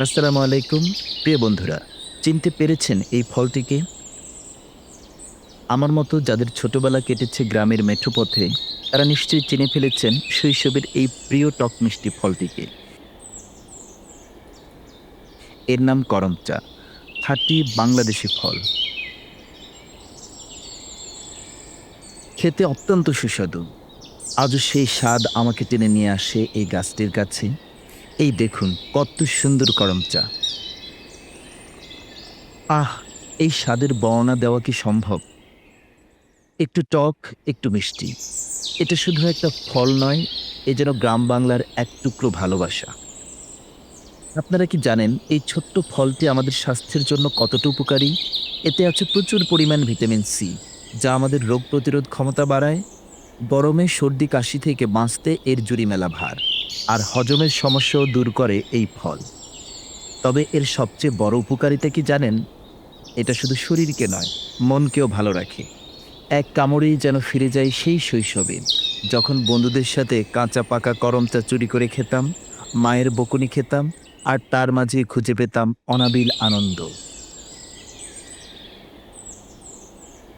আসসালামু আলাইকুম। প্রিয় বন্ধুরা, চিনতে পেরেছেন এই ফলটিকে? আমার মতো যাদের ছোটবেলা কেটেছে গ্রামের মেঠোপথে, তারা নিশ্চয়ই চিনে ফেলেছেন শৈশবের এই প্রিয় টক মিষ্টি ফলটিকে। এর নাম করমচা, খাঁটি বাংলাদেশি ফল। খেতে অত্যন্ত সুস্বাদু। আজও সেই স্বাদ আমাকে টেনে নিয়ে আসে এই গাছটির কাছে। এই দেখুন, কত সুন্দর করমচা। আহ, এই স্বাদের বর্ণনা দেওয়া কি সম্ভব? একটু টক, একটু মিষ্টি। এটা শুধু একটা ফল নয়, এ যেন গ্রাম বাংলার এক টুকরো ভালোবাসা। আপনারা কি জানেন, এই ছোট্ট ফলটি আমাদের স্বাস্থ্যের জন্য কতটা উপকারী? এতে আছে প্রচুর পরিমাণ ভিটামিন সি যা আমাদের রোগ প্রতিরোধ ক্ষমতা বাড়ায়। গরমে সর্দি, কাশি থেকে বাঁচতে এর জুড়ি মেলা ভার। আর হজমের সমস্যাও দূর করে এই ফল। তবে এর সবচেয়ে বড় উপকারিতা কি জানেন? এটা শুধু শরীরকে নয়, মনকেও ভালো রাখে। এক কামড়েই যেন ফিরে যায় সেই শৈশবে, যখন বন্ধুদের সাথে কাঁচা পাকা করমচা চুরি করে খেতাম, মায়ের বকুনি খেতাম, আর তার মাঝে খুঁজে পেতাম অনাবিল আনন্দ।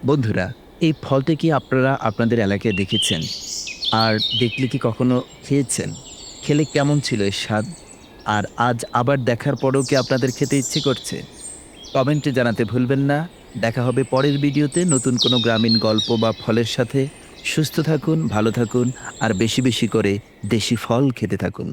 বন্ধুরা, এই ফলটি কি আপনারা আপনাদের এলাকায় দেখেছেন? আর দেখলে কি কখনো খেয়েছেন? খেলে কেমন ছিল এর স্বাদ? আর আজ আবার দেখার পরেও কি আপনাদের খেতে ইচ্ছে করছে? কমেন্টে জানাতে ভুলবেন না। দেখা হবে পরের ভিডিওতে নতুন কোনো গ্রামীণ গল্প বা ফলের সাথে। সুস্থ থাকুন, ভালো থাকুন, আর বেশি বেশি করে দেশি ফল খেতে থাকুন।